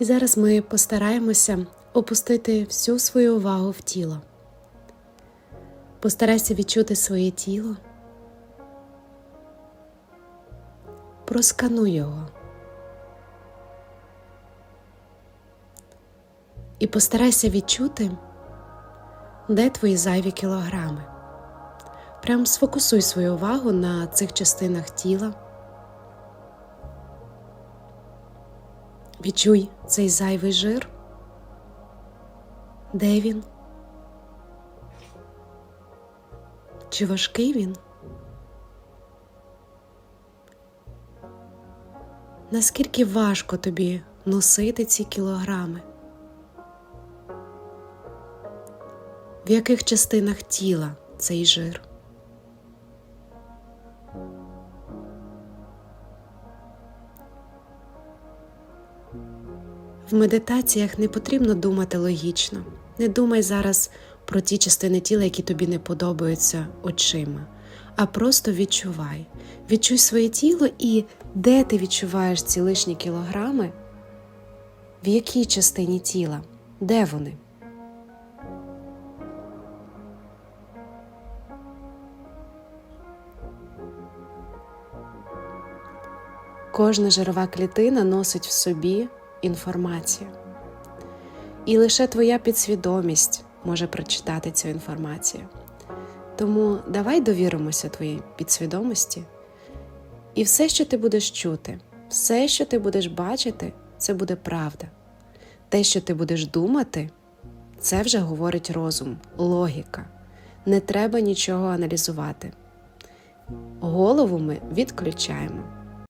І зараз ми постараємося опустити всю свою увагу в тіло. Постарайся відчути своє тіло. Проскануй його. І постарайся відчути, де твої зайві кілограми. Прям сфокусуй свою увагу на цих частинах тіла. Відчуй цей зайвий жир. Де він? Чи важкий він? Наскільки важко тобі носити ці кілограми? В яких частинах тіла цей жир? В медитаціях не потрібно думати логічно. Не думай зараз про ті частини тіла, які тобі не подобаються очима, а просто відчувай. Відчуй своє тіло і де ти відчуваєш ці лишні кілограми, в якій частині тіла, де вони? Кожна жирова клітина носить в собі інформацію. І лише твоя підсвідомість може прочитати цю інформацію. Тому давай довіримося твоїй підсвідомості. І все, що ти будеш чути, все, що ти будеш бачити, це буде правда. Те, що ти будеш думати, це вже говорить розум, логіка. Не треба нічого аналізувати. Голову ми відключаємо.